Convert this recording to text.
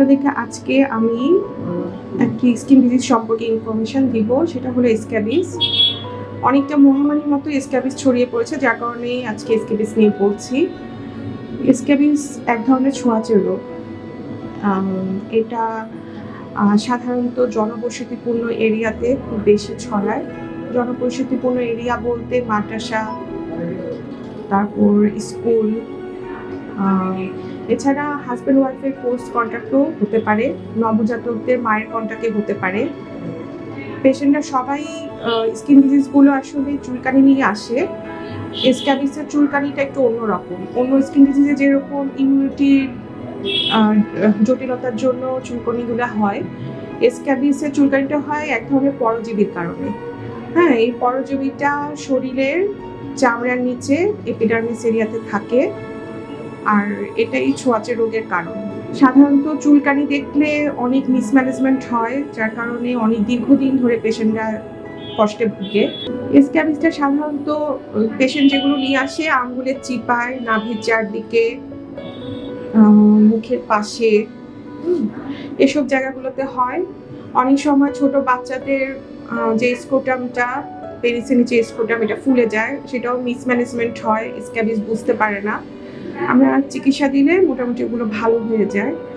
আপনাদেরকে আজকে আমি একটি স্কিন ডিজিজ সম্পর্কে ইনফরমেশন দিব, সেটা হলো স্ক্যাবিস অনেকটা মহামারীর মতো স্ক্যাবিস ছড়িয়ে পড়েছে, যার কারণে আজকে স্ক্যাবিস নিয়ে বলছি। স্ক্যাবিস এক ধরনের ছোঁয়াচে রোগ। এটা সাধারণত জনবসতিপূর্ণ এরিয়াতে খুব বেশি ছড়ায়। জনবসতিপূর্ণ এরিয়া বলতে মাদ্রাসা, তারপর স্কুল এছাড়া হাজব্যান্ড ওয়াইফের পোস্ট কন্ট্যাক্টও হতে পারে, নবজাতকদের মায়ের কন্ট্যাক্টে হতে পারে। পেশেন্টরা সবাই স্কিন ডিজিজগুলো আসলে চুলকানি নিয়ে আসে। স্ক্যাবিসের চুলকানিটা একটু অন্যরকম। অন্য স্কিন ডিজিজে যেরকম ইমিউনিটির জটিলতার জন্য চুলকানিগুলো হয় স্ক্যাবিসের চুলকানিটা হয় এক ধরনের পরজীবীর কারণে। হ্যাঁ এই পরজীবীটা শরীরের চামড়ার নিচে এপিডার্মিস এরিয়াতে থাকে। আর এটাই ছোঁয়াচে রোগের কারণ। সাধারণত চুলকানি দেখলে অনেক মিসম্যানেজমেন্ট হয়, যার কারণে অনেক দীর্ঘদিন ধরে পেশেন্টরা কষ্টে ভুগে। স্ক্যাবিসটা সাধারণত পেশেন্ট যেগুলো নিয়ে আসে আঙ্গুলের চিপায়, নাভির চারদিকে মুখের পাশে এসব জায়গাগুলোতে হয়। অনেক সময় ছোট বাচ্চাদের যে স্কোটামটা পেরিসের নিচে স্কোটাম, এটা ফুলে যায়, সেটাও মিসম্যানেজমেন্ট হয় স্ক্যাবিস বুঝতে পারে না। আমরা চিকিৎসা দিলে মোটামুটি ওগুলো ভালো হয়ে যায়।